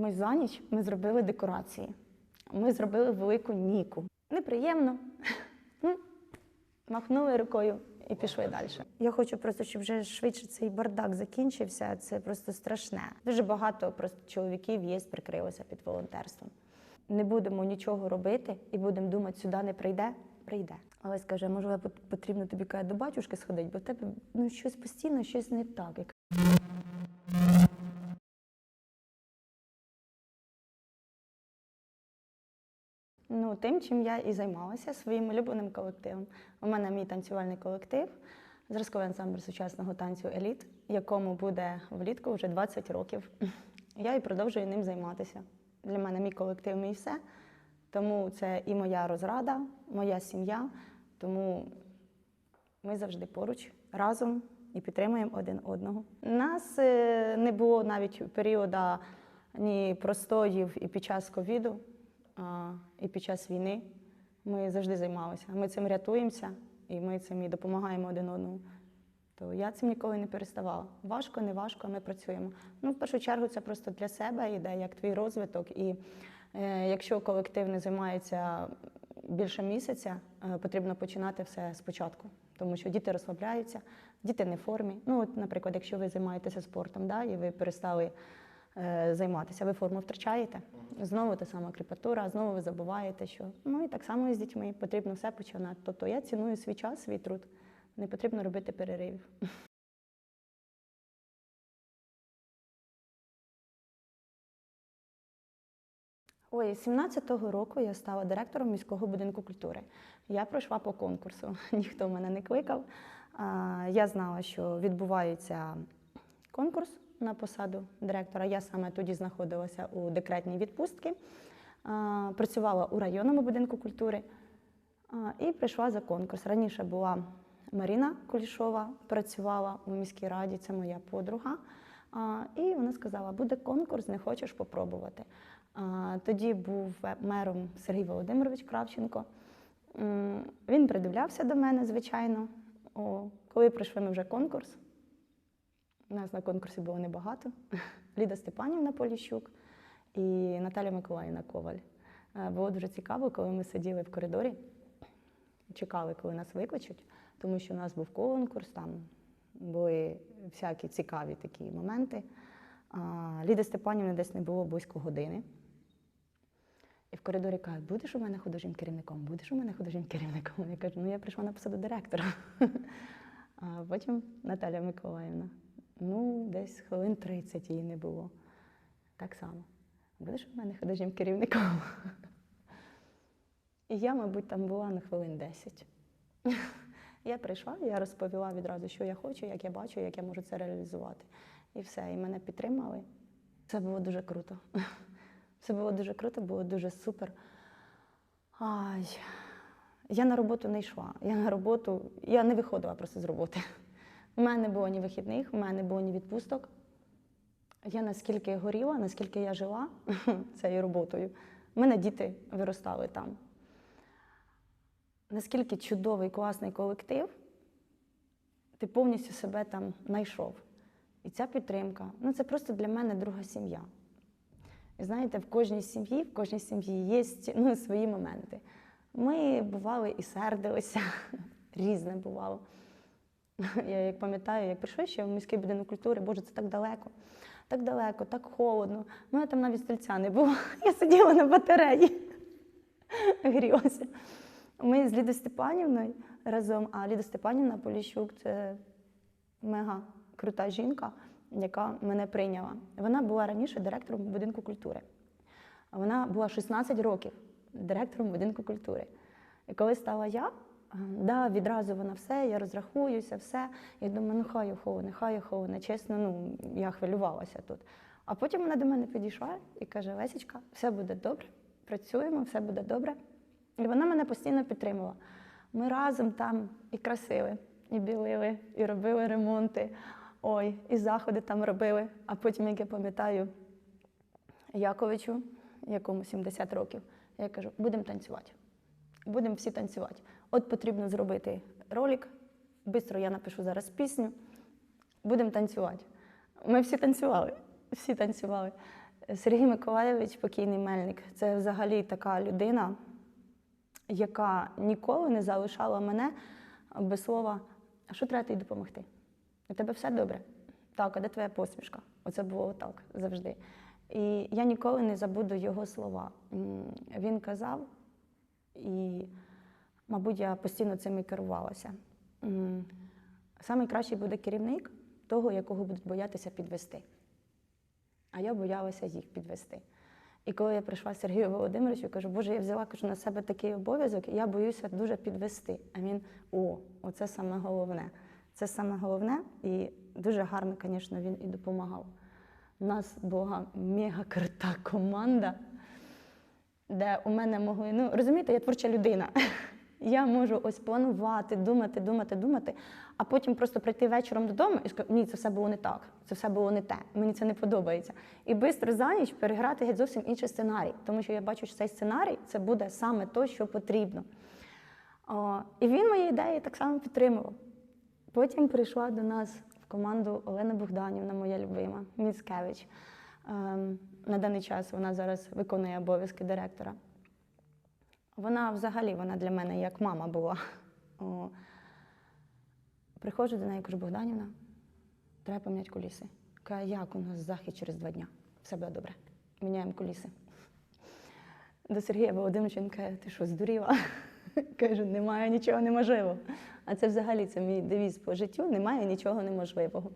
Ми за ніч ми зробили декорації. Ми зробили велику ніку. Неприємно. Ну, Махнули рукою і пішли далі. Я хочу просто, щоб вже швидше цей бардак закінчився. Це просто страшне. Дуже багато просто чоловіків є, прикрилося під волонтерством. Не будемо нічого робити і будемо думати, сюди не прийде, прийде. Але скаже, можливо, потрібно тобі каже, до батюшки сходити, бо в тебе ну, щось постійно, щось не так. Ну, тим, чим я і займалася своїм улюбленим колективом. У мене мій танцювальний колектив, зразковий ансамбль сучасного танцю Еліт, якому буде влітку вже 20 років. Я і продовжую ним займатися. Для мене мій колектив мій все. Тому це і моя розрада, моя сім'я. Тому ми завжди поруч, разом і підтримуємо один одного. У нас е, не було навіть періоду ні простоїв і під час ковіду, і під час війни. Ми завжди займалися. Ми цим рятуємося і ми цим і допомагаємо один одному. То я цим ніколи не переставала. Важко, не важко, ми працюємо. Ну, в першу чергу, це просто для себе йде, як твій розвиток. І е, якщо колектив не займається більше місяця, е, потрібно починати все спочатку. Тому що діти розслабляються, діти не в формі. Ну, от, наприклад, якщо ви займаєтеся спортом, да, і ви перестали займатися, ви форму втрачаєте. Знову та сама кріпатура, знову ви забуваєте, що ну і так само і з дітьми потрібно все починати. Тобто я ціную свій час, свій труд. Не потрібно робити переривів. Ой, 17-го року я стала директором міського будинку культури. Я пройшла по конкурсу, ніхто мене не кликав. Я знала, що відбувається конкурс на посаду директора. Я саме тоді знаходилася у декретній відпустці, працювала у районному будинку культури і прийшла за конкурс. Раніше була Маріна Кулішова, працювала у міській раді, це моя подруга. І вона сказала: буде конкурс, не хочеш попробувати. Тоді був мером Сергій Володимирович Кравченко. Він придивлявся до мене, звичайно. О, коли пройшли ми вже конкурс, нас на конкурсі було небагато. Ліда Степанівна Поліщук і Наталя Миколаївна Коваль. Е, Було дуже цікаво, коли ми сиділи в коридорі, чекали, коли нас викличуть, тому що у нас був конкурс, там були всякі цікаві такі моменти. А, Ліди Степанівни десь не було близько години. І в коридорі кажуть, будеш у мене художнім керівником, будеш у мене художнім керівником. Я кажу, ну я прийшла на посаду директора. А потім Наталя Миколаївна. Ну, десь хвилин 30 її не було. Так само. Будеш у мене художнім керівником. І я, мабуть, там була на хвилин 10. Я прийшла, я розповіла відразу, що я хочу, як я бачу, як я можу це реалізувати. І все, і мене підтримали. Це було дуже круто. Це було дуже круто, було дуже супер. Ай, я на роботу не йшла. Я на роботу, я не виходила просто з роботи. У мене не було ні вихідних, у мене не було ні відпусток. Я наскільки горіла, наскільки я жила цією роботою. У мене діти виростали там. Наскільки чудовий, класний колектив, ти повністю себе там знайшов. І ця підтримка ну це просто для мене друга сім'я. І знаєте, в кожній сім'ї, в кожній сім'ї є ну, свої моменти. Ми бували і сердилися, різне бувало. Я як пам'ятаю, як прийшли ще в міський будинок культури, боже, це так далеко, так далеко, так холодно. У мене там навіть стільця не було. Я сиділа на батареї, грілася. Ми з Лідою Степанівною разом, а Ліда Степанівна Поліщук це мега крута жінка, яка мене прийняла. Вона була раніше директором будинку культури. Вона була 16 років директором будинку культури. І коли стала я, да, відразу вона все, я розрахуюся, все. Я думаю, ну хай охолоне, хай охолоне. Чесно, ну я хвилювалася тут. А потім вона до мене підійшла і каже: Лесічка, все буде добре, працюємо, все буде добре. І вона мене постійно підтримувала. Ми разом там і красили, і білили, і робили ремонти. Ой, і заходи там робили. А потім, як я пам'ятаю, Яковичу, якому 70 років, я кажу, будемо танцювати. Будемо всі танцювати. От потрібно зробити ролик. Бистро я напишу зараз пісню. Будемо танцювати. Ми всі танцювали, всі танцювали. Сергій Миколайович, покійний мельник, це взагалі така людина, яка ніколи не залишала мене без слова, а що треба тобі допомогти? У тебе все добре? Так, а де твоя посмішка? Оце було так завжди. І я ніколи не забуду його слова. Він казав, і, мабуть, я постійно цим і керувалася. Самий кращий буде керівник того, якого будуть боятися підвести. А я боялася їх підвести. І коли я прийшла Сергію Володимировичу, кажу, Боже, я взяла кажу, на себе такий обов'язок, і я боюся дуже підвести. А він о, оце саме головне. Це саме головне, і дуже гарно, звісно, він і допомагав. У нас була мега крута команда, де у мене могли, ну розумієте, я творча людина. Я можу ось планувати, думати, думати, думати, а потім просто прийти вечором додому і сказати, ні, це все було не так, це все було не те, мені це не подобається. І швидко за ніч переграти геть зовсім інший сценарій, тому що я бачу, що цей сценарій це буде саме то, що потрібно. О, і він мої ідеї так само підтримував. Потім прийшла до нас в команду Олена Богданівна, моя любима, Міцкевич. Ем, на даний час вона зараз виконує обов'язки директора. Вона взагалі вона для мене як мама була. О, приходжу до неї, кажу, Богданівна, треба поміняти куліси. Каже, як у нас захід через два дня? Все буде добре. Міняємо куліси. До Сергія Володимировича він каже, ти що, здуріла? Кажу, немає нічого неможливого. А це взагалі це мій девіз по життю, немає нічого неможливого.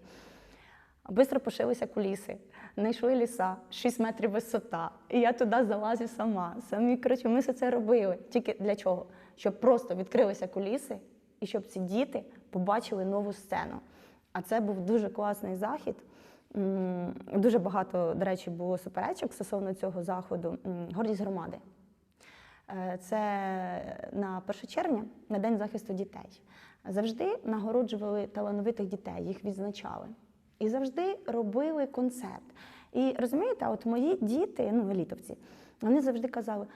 Бистро пошилися куліси, знайшли ліса, 6 метрів висота. І я туди залазю сама. Самі, коротше, ми все це робили. Тільки для чого? Щоб просто відкрилися куліси і щоб ці діти побачили нову сцену. А це був дуже класний захід. Дуже багато, до речі, було суперечок стосовно цього заходу. Гордість громади. Е, Це на 1 червня, на День захисту дітей. Завжди нагороджували талановитих дітей, їх відзначали. І завжди робили концерт. І розумієте, от мої діти, ну, елітовці, вони завжди казали: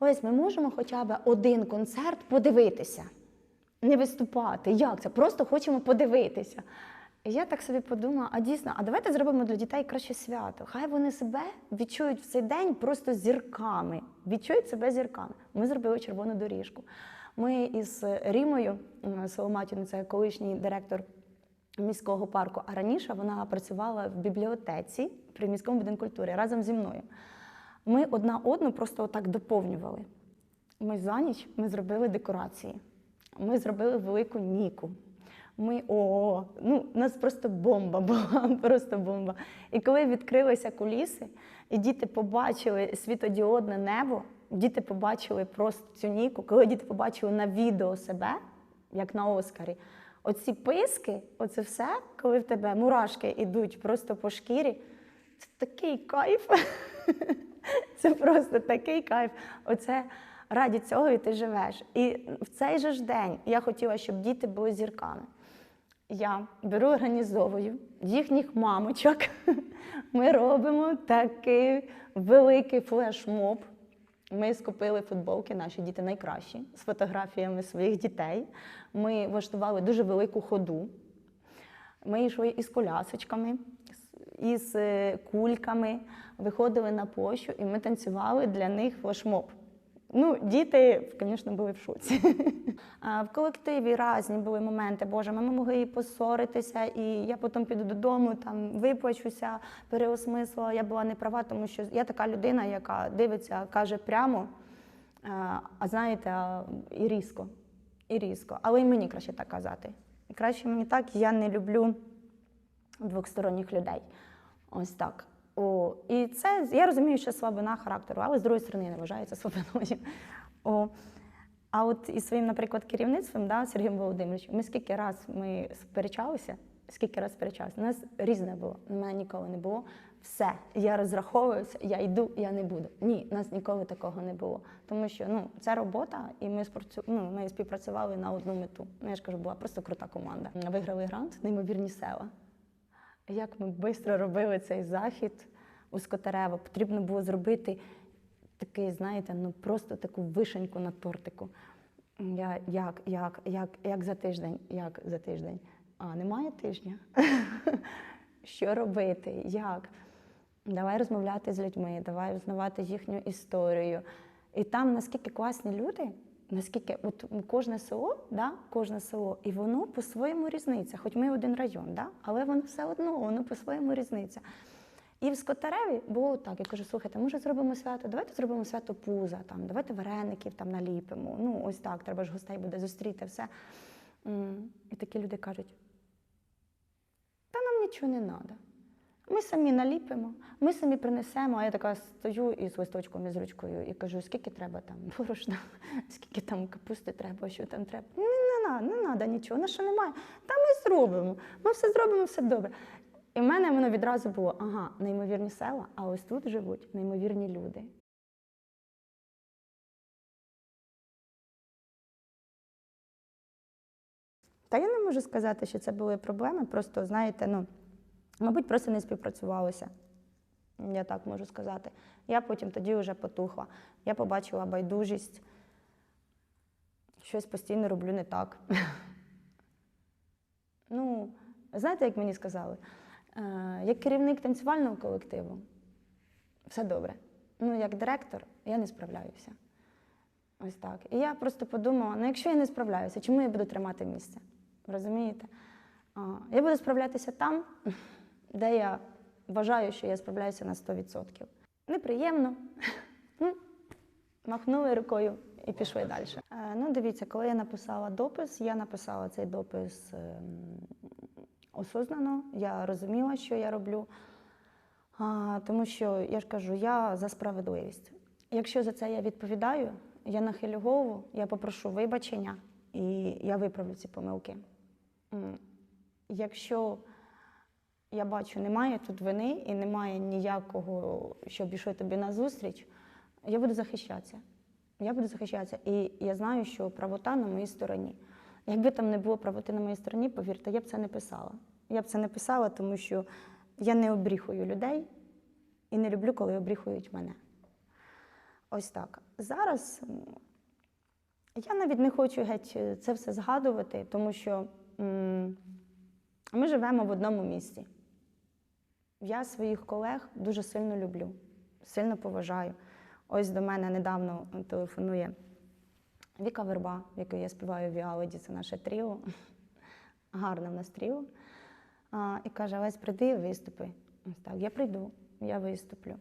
ось ми можемо хоча б один концерт подивитися, не виступати. Як це? Просто хочемо подивитися. І я так собі подумала: а дійсно, а давайте зробимо для дітей краще свято. Хай вони себе відчують в цей день просто зірками, відчують себе зірками. Ми зробили червону доріжку. Ми із Рімою м, це колишній директор міського парку. А раніше вона працювала в бібліотеці при міському будинку культури разом зі мною. Ми одна одну просто отак доповнювали. Ми за ніч ми зробили декорації. Ми зробили велику ніку. Ми о, ну у нас просто бомба була, просто бомба. І коли відкрилися куліси, і діти побачили світодіодне небо, діти побачили просто цю ніку, коли діти побачили на відео себе, як на Оскарі, оці писки, оце все, коли в тебе мурашки йдуть просто по шкірі, це такий кайф. Це просто такий кайф. Оце раді цього і ти живеш. І в цей же ж день я хотіла, щоб діти були зірками. Я беру, організовую їхніх мамочок. Ми робимо такий великий флешмоб. Ми скупили футболки, наші діти найкращі, з фотографіями своїх дітей. Ми влаштували дуже велику ходу. Ми йшли із колясочками, із е, кульками, виходили на площу і ми танцювали для них флешмоб. Ну, діти, звісно, були в шоці. В колективі різні були моменти. Боже, ми могли і поссоритися, і я потім піду додому, там виплачуся, переосмислила. Я була не права, тому що я така людина, яка дивиться, каже прямо, а знаєте, і різко. І різко. Але і мені краще так казати. Краще мені так, я не люблю двосторонніх людей. Ось так. О, і це я розумію, що слабина характеру, але з другої сторони я не вважаю це слабиною. О, а от із своїм, наприклад, керівництвом, да, Сергієм Володимировичем, ми скільки раз ми сперечалися, скільки раз сперечалися, у нас різне було. У мене ніколи не було. Все, я розраховуюся, я йду, я не буду. Ні, у нас ніколи такого не було. Тому що ну, це робота, і ми, спрацю... ну, ми співпрацювали на одну мету. Ну, я ж кажу, була просто крута команда. Виграли грант, неймовірні села. Як ми швидко робили цей захід у Скотарево. Потрібно було зробити такий, знаєте, ну просто таку вишеньку на тортику. Я, як, як, як, як за тиждень, як за тиждень. А, немає тижня? Що робити? Як? давай розмовляти з людьми, давай узнавати їхню історію. І там наскільки класні люди, наскільки от кожне село, да, кожне село, і воно по-своєму різниця. Хоч ми один район, да, але воно все одно, воно по-своєму різниця. І в Скотареві було так. Я кажу, слухайте, може зробимо свято, давайте зробимо свято пуза, там, давайте вареників там наліпимо. Ну, ось так, треба ж гостей буде зустріти, все. І такі люди кажуть: та нам нічого не треба. Ми самі наліпимо, ми самі принесемо, а я така стою із листочком і з ручкою і кажу, скільки треба там борошна, скільки там капусти треба, що там треба. Ні, не треба, не треба нічого, на що немає. Та ми зробимо, ми все зробимо, все добре. І в мене воно відразу було: ага, неймовірні села, а ось тут живуть неймовірні люди. Та я не можу сказати, що це були проблеми. Просто, знаєте, ну, мабуть, просто не співпрацювалося. Я так можу сказати. Я потім тоді вже потухла. Я побачила байдужість, щось постійно роблю не так. Ну, знаєте, як мені сказали? Е, Як керівник танцювального колективу, все добре. Ну, як директор, я не справляюся. Ось так. І я просто подумала: ну якщо я не справляюся, чому я буду тримати місце? Розумієте? Я буду справлятися там, де я вважаю, що я справляюся на 100%. Неприємно. Ну, Махнули рукою і пішли далі. Е, Ну, дивіться, коли я написала допис, я написала цей допис ем, осознано. Я розуміла, що я роблю. Тому що я ж кажу, я за справедливість. Якщо за це я відповідаю, я нахилю голову, я попрошу вибачення і я виправлю ці помилки. Якщо я бачу, немає тут вини і немає ніякого, щоб йшли тобі на зустріч, я буду захищатися. Я буду захищатися. І я знаю, що правота на моїй стороні. Якби там не було правоти на моїй стороні, повірте, я б це не писала. Я б це не писала, тому що я не обріхую людей і не люблю, коли обріхують мене. Ось так. Зараз я навіть не хочу геть е, це все згадувати, тому що м, ми живемо в одному місті. Я своїх колег дуже сильно люблю, сильно поважаю. Ось до мене недавно телефонує Віка Верба, в якої я співаю в Віалоді, це наше тріо. Гарне в нас тріо. А, і каже: Олесь, прийди і виступи. Ось так, я прийду, я виступлю.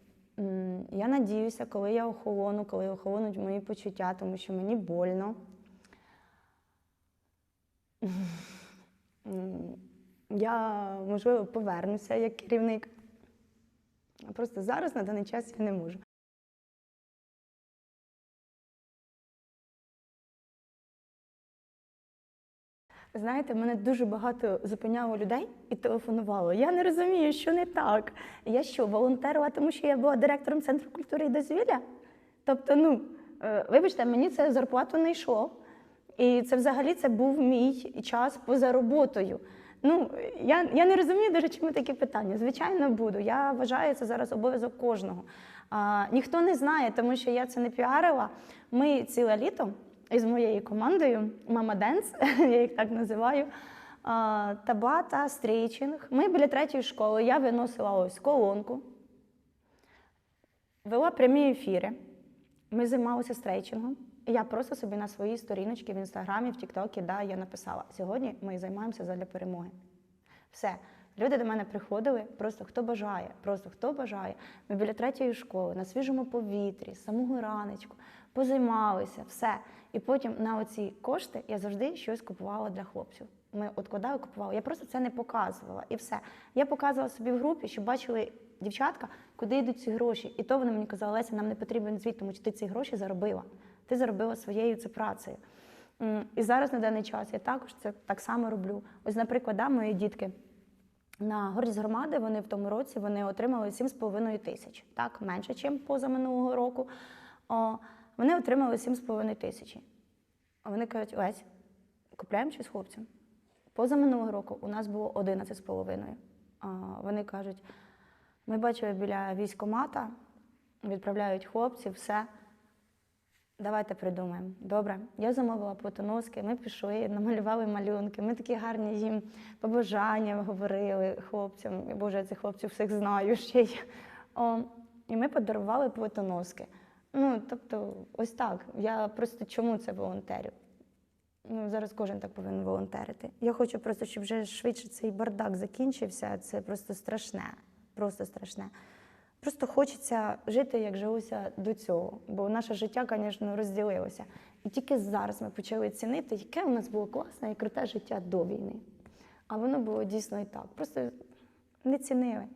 Я надіюся, коли я охолону, коли охолонуть мої почуття, тому що мені больно. Я, можливо, повернуся як керівник. Просто зараз на даний час я не можу. Знаєте, мене дуже багато зупиняло людей і телефонувало. Я не розумію, що не так. Я що, волонтерила, тому що я була директором центру культури і дозвілля? Тобто, ну, е, вибачте, мені це зарплату не йшло. І це взагалі це був мій час поза роботою. Ну, я, я не розумію дуже, чому такі питання. Звичайно, буду. Я вважаю, це зараз обов'язок кожного. А, ніхто не знає, тому що я це не піарила. Ми ціле літо із моєю командою Мама Денс, я їх так називаю. а, Табата, стрейчинг. Ми біля третьої школи. Я виносила ось колонку, вела прямі ефіри. Ми займалися стрейчингом. Я просто собі на своїй сторіночці в інстаграмі, в Тіктокі, да, я написала: сьогодні ми займаємося задля перемоги. Все. Люди до мене приходили, просто хто бажає, просто хто бажає. Ми біля третьої школи, на свіжому повітрі, з самого раночку, позаймалися, все. І потім на оці кошти я завжди щось купувала для хлопців. Ми откладали, купували. Я просто це не показувала і все. Я показувала собі в групі, щоб бачили дівчатка, куди йдуть ці гроші. І то вони мені казали, Леся, нам не потрібен звіт, тому що ти ці гроші заробила. Ти заробила своєю це працею. І зараз на даний час я також це так само роблю. Ось, наприклад, да, мої дітки. На гордість громади вони в тому році вони отримали 7,5 тисяч. Так, менше, ніж позаминулого року. О, вони отримали 7,5 тисячі. А вони кажуть, Лесь, купляємо щось хлопцям. Позаминулого року у нас було 11,5. Вони кажуть, ми бачили біля військомата, відправляють хлопців, все. Давайте придумаємо. Добре, я замовила платоноски, ми пішли, намалювали малюнки. Ми такі гарні їм побажання говорили хлопцям. Боже, я цих хлопців всіх знаю ще й. І ми подарували плитоноски. Ну, тобто, ось так. Я просто чому це волонтерю? Ну, зараз кожен так повинен волонтерити. Я хочу просто, щоб вже швидше цей бардак закінчився. Це просто страшне. Просто страшне. Просто хочеться жити, як жилося до цього. Бо наше життя, звісно, розділилося. І тільки зараз ми почали цінити, яке у нас було класне і круте життя до війни. А воно було дійсно і так. Просто не цінили.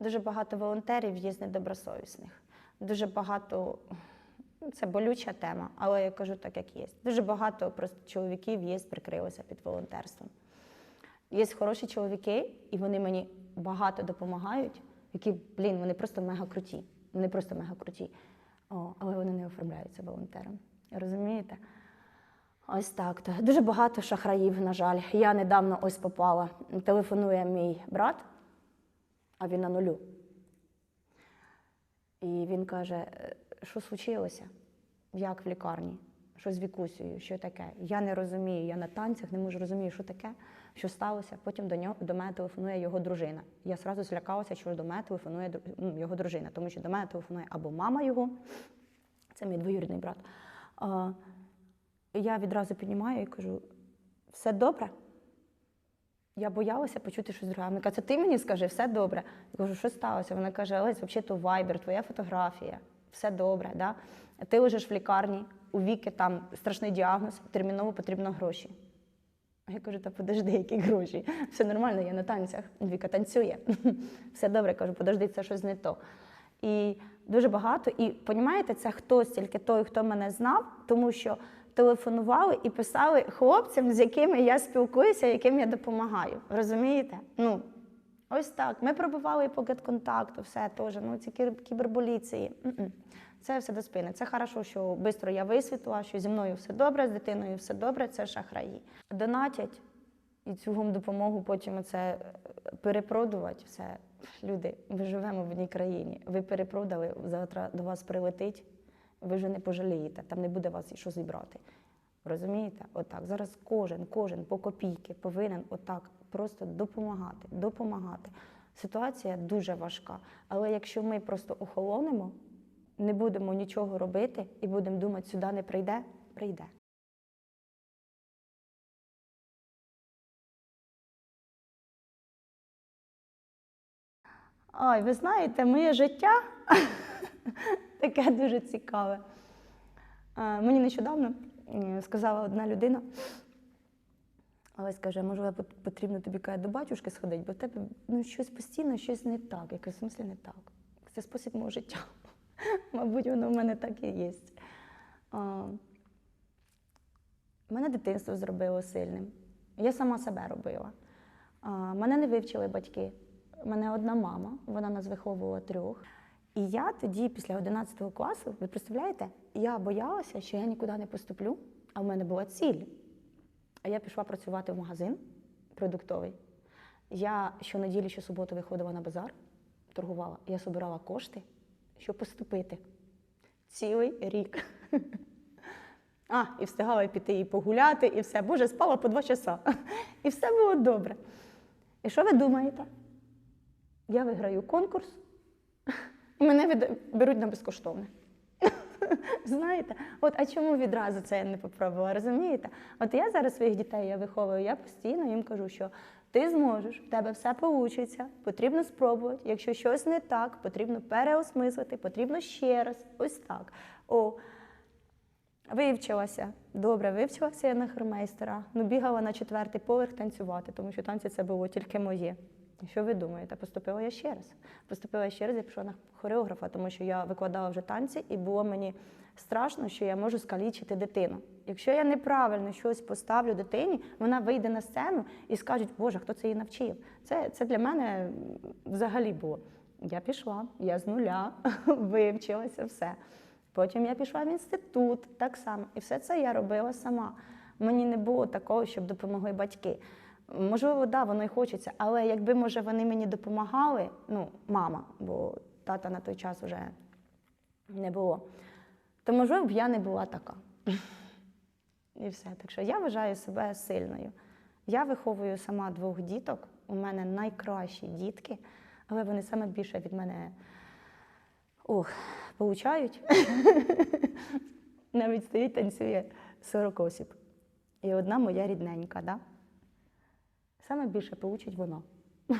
Дуже багато волонтерів є з недобросовісних. Дуже багато це болюча тема, але я кажу так, як є. Дуже багато просто чоловіків є, прикрилися під волонтерством. Є хороші чоловіки, і вони мені багато допомагають, які, блін, вони просто мега круті. Вони просто мега круті. О, але вони не оформляються волонтером. Розумієте? Ось так. то. Дуже багато шахраїв, на жаль. Я недавно ось попала. Телефонує мій брат, а він на нулю. І він каже: «Е, що случилося? Як в лікарні? Що з вікусею? Що таке? Я не розумію, я на танцях не можу розуміти, що таке, що сталося. Потім до нього до мене телефонує його дружина. Я одразу злякалася, що до мене телефонує ну, його дружина, тому що до мене телефонує або мама його, це мій двоюрідний брат. А, я відразу піднімаю і кажу: все добре? Я боялася почути щось друге. Вона каже, це ти мені скажи, все добре. Я кажу, що сталося? Вона каже, Олесь, взагалі то вайбер, твоя фотографія, все добре. Да? Ти лежиш в лікарні, у віки там страшний діагноз, терміново потрібно гроші. Я кажу, та подожди, які гроші? Все нормально, я на танцях. Віка танцює. Все добре, кажу, подожди, це щось не то. І дуже багато. І понімаєте, це хтось тільки той, хто мене знав, тому що телефонували і писали хлопцям, з якими я спілкуюся, яким я допомагаю. Розумієте? Ну, ось так. Ми пробували і по гет-контакту, все теж. Ну, ці кіберполіції. Це все до спини. Це хорошо, що швидко я висвітлила, що зі мною все добре, з дитиною все добре, це шахраї. Донатять і цю допомогу потім це перепродувати. Все. Люди, ми живемо в одній країні. Ви перепродали, завтра до вас прилетить, ви вже не пожалієте, там не буде вас і що зібрати. Розумієте? Отак. Зараз кожен, кожен по копійки повинен отак просто допомагати, допомагати. Ситуація дуже важка. Але якщо ми просто охолонемо, не будемо нічого робити і будемо думати, сюди не прийде, прийде. Ой, ви знаєте, моє життя таке дуже цікаве. Е, Мені нещодавно сказала одна людина, Олесь каже, можливо, потрібно тобі каже, до батюшки сходити, бо в тебе ну, щось постійно, щось не так. Я кажу, в смислі не так. Це спосіб мого життя. Мабуть, воно в мене так і є. А, Мене дитинство зробило сильним. Я сама себе робила. А, Мене не вивчили батьки. У мене одна мама, вона нас виховувала трьох. І я тоді, після 11 класу, ви представляєте, я боялася, що я нікуди не поступлю, а в мене була ціль. А я пішла працювати в магазин продуктовий. Я щонеділі, щосуботи виходила на базар, торгувала. Я збирала кошти, щоб поступити. Цілий рік. А, і встигала піти і погуляти, і все. Боже, спала по два часа. І все було добре. І що ви думаєте? Я виграю конкурс, і мене беруть на безкоштовне. Знаєте, от а чому відразу це я не попробувала, розумієте? От я зараз своїх дітей я виховую, я постійно їм кажу, що ти зможеш, в тебе все вийде, потрібно спробувати. Якщо щось не так, потрібно переосмислити, потрібно ще раз. Ось так. О, Вивчилася. Добре, вивчилася я на хормейстера. Ну, бігала на четвертий поверх танцювати, тому що танці це було тільки моє. Що ви думаєте? Поступила я ще раз. Поступила я ще раз, я пішла на хореографа, тому що я викладала вже танці, і було мені страшно, що я можу скалічити дитину. Якщо я неправильно щось поставлю дитині, вона вийде на сцену і скажуть, Боже, хто це її навчив? Це, це для мене взагалі було. Я пішла, я з нуля вивчилася все. Потім я пішла в інститут так само. І все це я робила сама. Мені не було такого, щоб допомогли батьки. Можливо, да, воно й хочеться, але якби, може, вони мені допомагали, ну, мама, бо тата на той час вже не було, то, можливо, б я не була така. І все. Так що я вважаю себе сильною. Я виховую сама двох діток. У мене найкращі дітки, але вони саме більше від мене ох, получають. Навіть стоїть, танцює 40 осіб. І одна моя рідненька, да? Саме більше получить вона.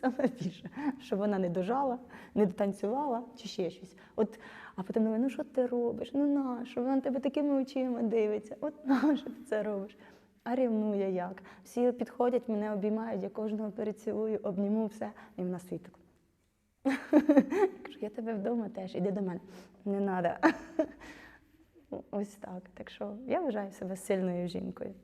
Саме більше, щоб вона не дожала, не дотанцювала чи ще щось. От, а потім думаю, ну що ти робиш? Ну на що? Вона на тебе такими очима дивиться. От на що ти це робиш? А рівнує як. Всі підходять, мене обіймають, я кожного перецілую, обніму все. І вона стоїть так. Кажу, я тебе вдома теж, іди до мене. Не треба. Ось так. Так що я вважаю себе сильною жінкою.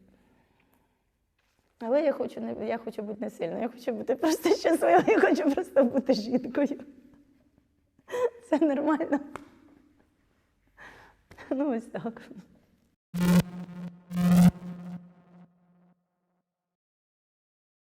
Але я хочу, не, я хочу бути не сильною, я хочу бути просто щасливою, я хочу просто бути жінкою. Це нормально. Ну, ось так.